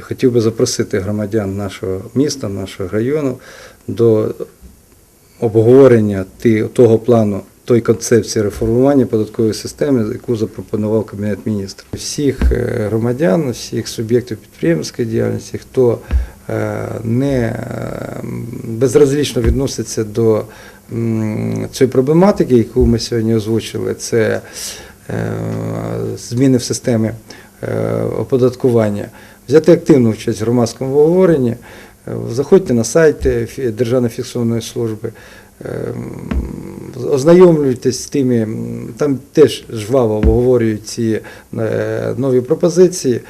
хотів би запросити громадян нашого міста, нашого району до обговорення того плану, тої концепції реформування податкової системи, яку запропонував Кабінет міністрів. Всіх е, громадян, всіх суб'єктів підприємницької діяльності, хто е, не е, безразлічно відноситься до цієї проблематики, яку ми сьогодні озвучили, це е, зміни в системі е, оподаткування, взяти активну участь в громадському обговоренні, е, заходьте на сайт е, Державної фіксованої служби, е, ознайомлюйтесь з тими, там теж жваво обговорюють ці е, нові пропозиції.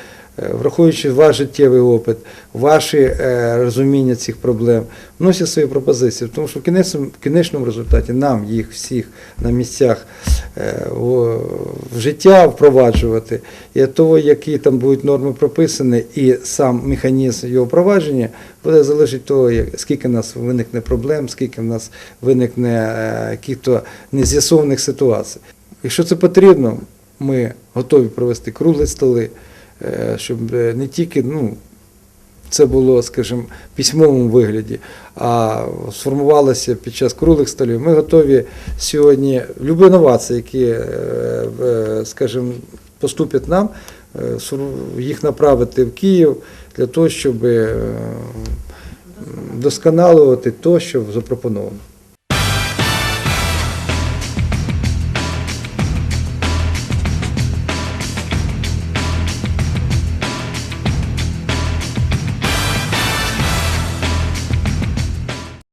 Е, Враховуючи ваш життєвий опит, ваші е, розуміння цих проблем, вносять свої пропозиції, тому що в кінечному, результаті нам їх всіх на місцях е, в, життя впроваджувати, і від того, які там будуть норми прописані, і сам механізм його впровадження, буде залежати від того, скільки в нас виникне проблем, скільки в нас виникне яких-то нез'ясованих ситуацій. Якщо це потрібно, ми готові провести круглі столи, щоб е, не тільки ну, це було, скажімо, в письмовому вигляді, а сформувалося під час круглих столів. Ми готові сьогодні любі новації, які, е, е, скажімо, поступять нам, е, їх направити в Київ для того, щоб е, досконалувати те, що запропоновано.